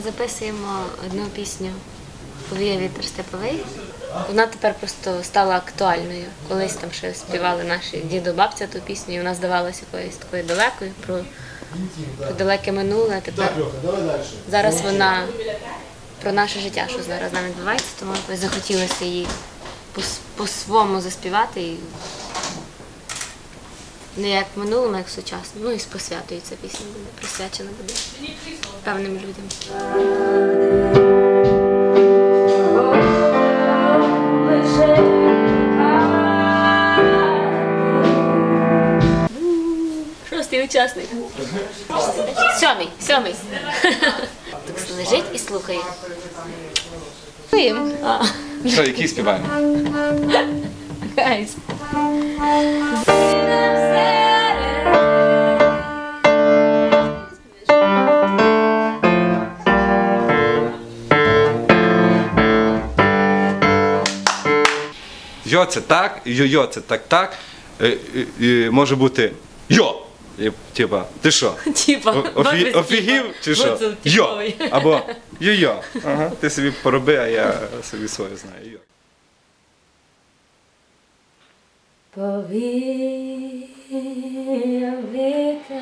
записуємо одну пісню Повіє вітер степовий. Вона тепер просто стала актуальною. Колись там ще співали наші дідо бабця ту пісню, і вона здавалася якоюсь такою далекою про, про далеке минуле. Тепер зараз вона про наше життя, що зараз з нами відбувається, тому захотілося її по- по-своєму заспівати. І не як в минулому, як в сучасному. Ну і з посвятою ця пісня буде присвячена буде певним людям. Шостий учасник. Сьомий, сьомий. Так лежить і слухає. Що, який співаємо? гайс. Йо це так, йо-йо це так так. Е, е, е, може бути йо. І, Типа, ти що? Типа, О- офі- Офігів чи що? Йо. Або йо-йо. Ага, ти собі пороби, а я собі своє знаю. Йо. Повіяв вітер